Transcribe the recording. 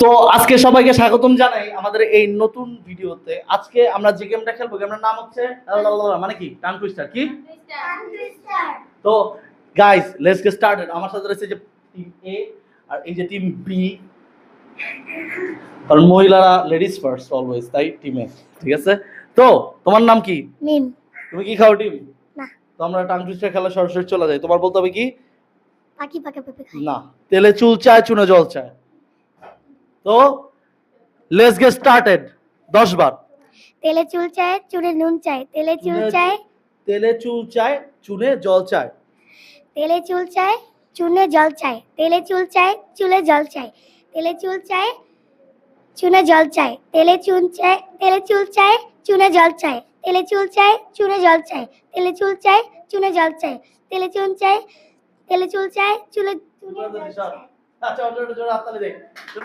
তো আজকে সবাইকে স্বাগতম জানাই আমাদের এই নতুন ভিডিওতে। আজকে আমরা যে গেমটা খেলব গেমটার নাম হচ্ছে মানে কি? টাং টুইস্টার কি? তো গাইস লেটস গেট স্টার্টেড আমার সাথে রয়েছে যে টিম এ আর এই যে টিম বি কারণ মহিলারা লেডিস ফার্স্ট অলওয়েজ তাই টিমে ঠিক আছে? তো তোমার নাম কি? মিম তুমি কি খাও টিম না। তো আমরা টাং টুইস্টার খেলা সরাসরি চলে যাই। তোমার বলতে হবে কি? পাখি পেঁপে না তেলে চুল চায় চুনে জল চায়। তো লেটস গেট স্টার্টেড দশ বার তেলে চুল চায় চুনে নুন চায় তেলে চুল চায় তেলে চুল চায় চুনে জল চায় তেলে চুল চায় চুনে জল চায় তেলে চুল চায় চুলে জল চায় তেলে চুল চায় চুনে জল চায় তেলে চুন চায় তেলে চুল চায় চুনে জল চায় তেলে চুল চায় চুনে জল চায় তেলে চুল চায় চুনে জল চায় তেলে চুন চায় তেলে চুল চায় চুলে আচ্ছা ওটা জোরে হাততালি দে